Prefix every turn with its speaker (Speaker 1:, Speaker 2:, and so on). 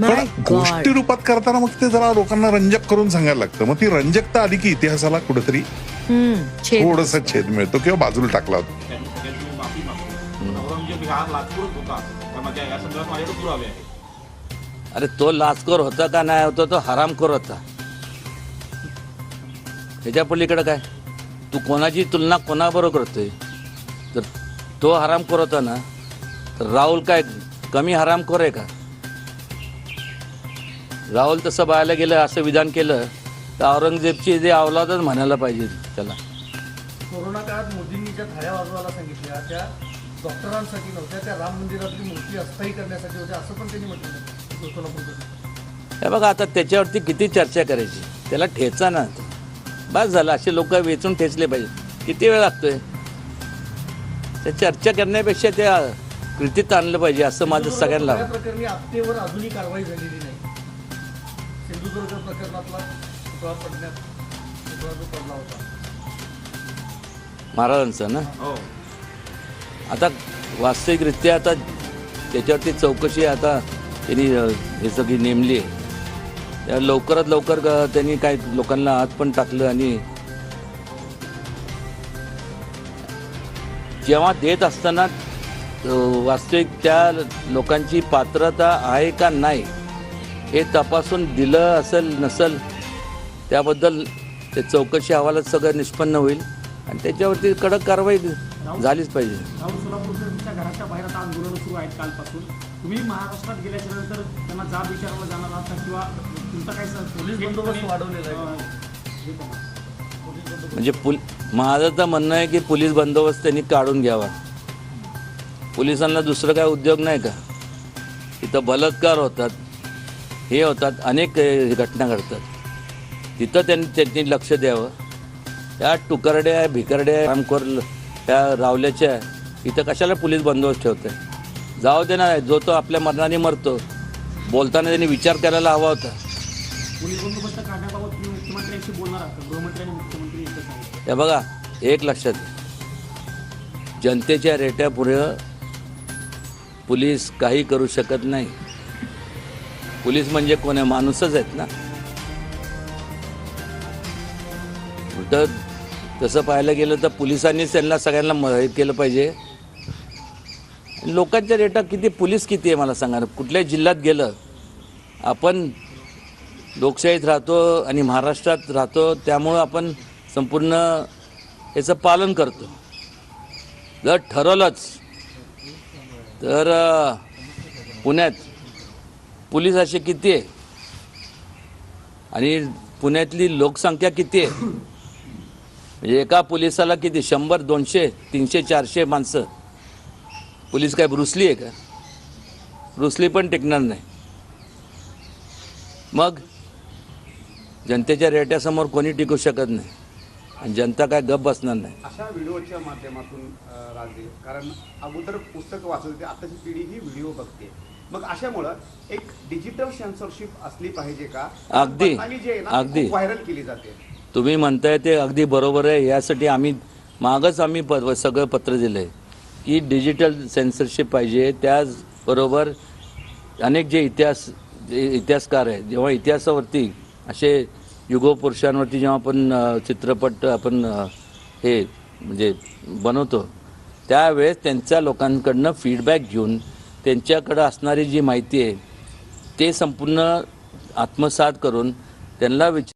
Speaker 1: पण. गोष्टी रूपात करताना मग ते जरा लोकांना रंजक करून सांगायला लागतं. मग ती रंजकता आली की इतिहासाला कुठेतरी थोडस छेद मिळतो किंवा बाजूला टाकला होता.
Speaker 2: अरे तो लाचखोर होता का नाही होता तो हरामखोर होता. ह्याच्या पलीकडे काय? तू कोणाची तुलना कोणाबरोबर करतोय तर तो हरामखोर होता ना? तर राहुल काय कमी हरामखोर आहे का? राहुल तसं बायला गेलं असं विधान केलं तर औरंगजेबची जे अवलादच म्हणायला पाहिजे त्याला.
Speaker 3: कोरोना काळात मोदींनी ज्या थाळ्या वाजवायला सांगितल्या. त्या डॉक्टरांसाठी नव्हत्या त्या राम मंदिरातली मूर्ती अस्थायी करण्यासाठी होत्या असं पण त्यांनी म्हटलं
Speaker 2: हे बघा आता त्याच्यावरती किती चर्चा करायची? त्याला ठेचा ना. बस झालं असे लोक वेचून ठेचले पाहिजे किती वेळ लागतोय? त्या चर्चा करण्यापेक्षा त्या कृतीत आणलं पाहिजे असं माझं सगळ्यांना
Speaker 3: प्रकरणी आपटेवर अजूनही कारवाई झालेली नाही. सिंधुदुर्ग प्रकरणातला पुतळा पडण्यात पुतळा जो पडला होता.
Speaker 2: महाराजांचं ना?
Speaker 4: हो.
Speaker 2: आता वास्तविकरित्या आता त्याच्यावरती चौकशी आता त्यांनी हे सगळी नेमली आहे. त्या लवकरात लवकर त्यांनी काय लोकांना आत पण टाकलं आणि जेव्हा देत असताना वास्तविक त्या लोकांची पात्रता आहे का नाही हे तपासून दिलं असेल नसेल त्याबद्दल ते चौकशी अहवालात सगळं निष्पन्न होईल आणि त्याच्यावरती कडक कारवाई झालीच पाहिजे.
Speaker 5: राहुल सोलापूरच्या घराच्या बाहेर आता आंदोलनं सुरू आहेत कालपासून. तुम्ही महाराष्ट्रात गेल्याच्यानंतर त्यांना जाब विचारायला जाणार आहात का? किंवा तुमचा काय स-
Speaker 3: पोलीस बंदोबस्त वाढवलेला आहे.
Speaker 5: अं, बघा.
Speaker 2: म्हणजे पुल माझं तर म्हणणं आहे की पोलीस बंदोबस्त त्यांनी काढून घ्यावा. पोलिसांना दुसरं काय उद्योग नाही का? इथं बलात्कार होतात. हे होतात अनेक घटना घडतात. तिथं त्यांनी त्यांनी लक्ष द्यावं. त्या टुकरड्या भिकरड्या रामखोर त्या रावल्याच्या इथं कशाला पोलीस बंदोबस्त ठेवते जाऊ दे ना जो तो आपल्या मरणाने मरतो. बोलताना त्यांनी विचार करायला हवा होता. हे बघा एक लक्षात. जनतेच्या रेट्यापुढं पोलीस काही करू शकत नाही. पोलीस म्हणजे कोण आहे? माणूसच आहेत ना. तर तसं पाहायला गेलं तर पोलिसांनीच त्यांना सगळ्यांना मदत केलं पाहिजे. लोकांच्या रेटा किती पोलीस किती आहे मला सांगा कुठल्याही जिल्ह्यात गेलं आपण लोकशाहीत राहतो आणि महाराष्ट्रात राहतो त्यामुळं आपण संपूर्ण याचं पालन करतो. जर ठरवलंच तर पुण्यात पोलीस असे किती आहे? आणि पुण्यातली लोकसंख्या किती आहे? म्हणजे एका पोलिसाला किती? शंभर दोनशे तीनशे चारशे माणसं. पोलीस काय ब्रुसली आहे का? ब्रुसली पण टिकणार नाही. मग जनतेच्या रेट्यासमोर कोणी टिकू शकत नाही. आणि जनता काय गप बसणार नाही.
Speaker 6: अशा व्हिडिओच्या माध्यमातून राजे कारण अगोदर पुस्तक वाचवते आताची पिढी ही व्हिडिओ बघते. मग अशामुळं एक डिजिटल सेन्सरशिप असली पाहिजे का
Speaker 2: अगदी. अगदी.
Speaker 6: व्हायरल केली जाते
Speaker 2: तुम्ही म्हणताय ते अगदी बरोबर आहे यासाठी आम्ही मागच आम्ही प सगळं पत्र दिलं आहे की डिजिटल सेन्सरशिप पाहिजे त्याचबरोबर अनेक जे इतिहास जे इतिहासकार आहेत जेव्हा इतिहासावरती असे युगोपुरुषांवरती जेव्हा आपण चित्रपट आपण हे म्हणजे बनवतो त्यावेळेस त्यांच्या लोकांकडनं फीडबॅक घेऊन त्यांच्याकडं असणारी जी माहिती आहे ते संपूर्ण आत्मसात करून त्यांना विचार